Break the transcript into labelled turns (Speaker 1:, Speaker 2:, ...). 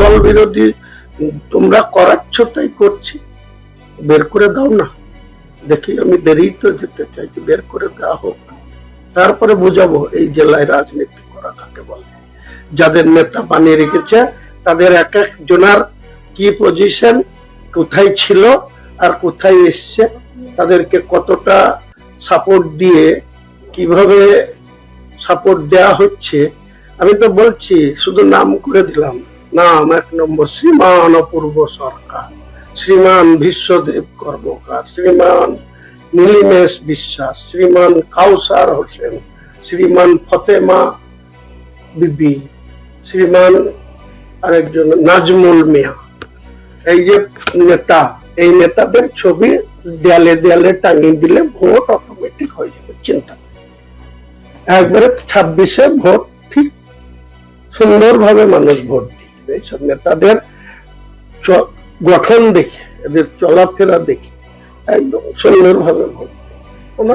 Speaker 1: দল বিরোধী তোমরা করাচ্ছ, তাই করছি। বের করে দাও না। দেখি আমি দেরি তো যেতে চাইছি বের করে দেওয়া হোক। তারপরে বুঝাবো এই জেলায় রাজনীতি করা কাকে বলে। যাদের নেতা বানিয়ে রেখেছে, তাদের এক এক জনার কি পজিশন কোথায় ছিল আর কোথায় এসছে, তাদেরকে কতটা সাপোর্ট দিয়ে, কীভাবে সাপোর্ট দেয়া হচ্ছে, আমি তো বলছি, শুধু নাম করে দিলাম। নাম এক নম্বর, শ্রীমান অপূর্ব সরকার, শ্রীমান বিশ্বদেব কর্মকার, শ্রীমান নীলিমেশ বিশ্বাস, শ্রীমান কাউসার হোসেন, শ্রীমান ফতেমা বিবি, শ্রীমান আরেকজন নাজমুল মিয়া। এই যে নেতা, এই নেতাদের ছবি দেয়ালে দেয়ালে টাঙিয়ে দিলে ভোট অটোমেটিক হয়ে যাবে, চিন্তা একবারে ছাব্বিশে ভোট ঠিক সুন্দরভাবে মানুষ ভোট এইসব নেতাদের চ- গঠন দেখে এদের চলাফেরা দেখে একদম সুন্দরভাবে ভাবে। কোনো